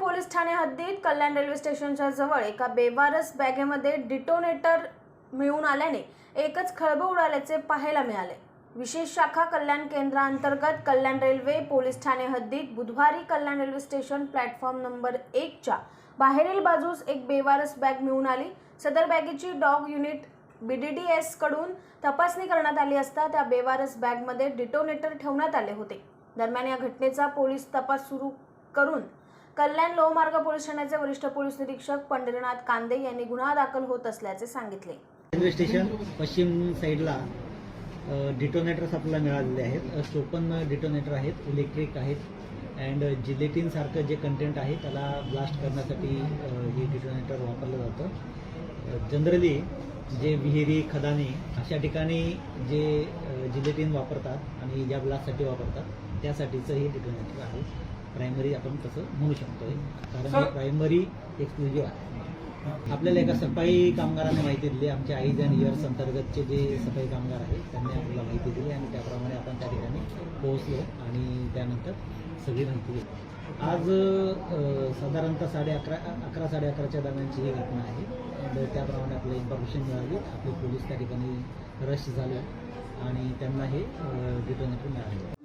Police ठाणे हद्दीत कल्याण railway स्टेशनच्या जवळ एका बेवारस बॅगेमध्ये डिटोनेटर मिळून आल्याने एकच खळबळ उडाल्याचे पाहायला मिळाले. विशेष शाखा कल्याण केंद्रांतर्गत कल्याण रेल्वे पोलीस ठाणे हद्दीत बुधवारी Kalyan railway station platform number एकच्या बाहेरील बाजूस एक बेवारस बॅग मिळून आली. सदर बॅगेची dog unit B D D एसकडून तपासणी करण्यात आली असता त्या बेवारस बॅगमध्ये डिटोनेटर ठेवण्यात आले होते. दरम्यान या घटनेचा पोलीस तपास सुरू करून कल्याण लोहमार्ग पोलीस ठाण्याचे वरिष्ठ पोलीस निरीक्षक पंढरीनाथ कांदे यांनी गुन्हा दाखल होत असल्याचे सांगितले. रेल्वे स्टेशन पश्चिम साईडला डिटोनेटर्स आपल्याला मिळालेले आहेत. चोपन्न डिटोनेटर आहेत इलेक्ट्रिक आहेत अँड जिलेटिनसारखं जे कंटेंट आहे त्याला ब्लास्ट करण्यासाठी हे डिटोनेटर वापरलं जातं. जनरली जे विहिरी खदाने अशा ठिकाणी जे जिलेटिन वापरतात आणि ज्या ब्लास्टसाठी वापरतात त्यासाठीचं हे डिटोनेटर आहे. प्रायमरी आपण तसं म्हणू शकतो कारण प्रायमरी एक्सक्लुझिव्ह आहे. आपल्याला एका सफाई कामगाराने माहिती दिली. आमच्या आईज अँड इयर्स अंतर्गतचे जे सफाई कामगार आहेत त्यांनी आपल्याला माहिती दिली आणि त्याप्रमाणे आपण त्या ठिकाणी पोहोचलो आणि त्यानंतर सगळी माहिती दिली. आज साधारणतः साडे अकरा अकरा साडे अकराच्या दरम्यानची ही घटना आहे. त्याप्रमाणे आपल्याला इन्फॉर्मेशन मिळाली. आपले पोलीस त्या ठिकाणी रश झाले आणि त्यांना हे डिटोनेटर मिळाले.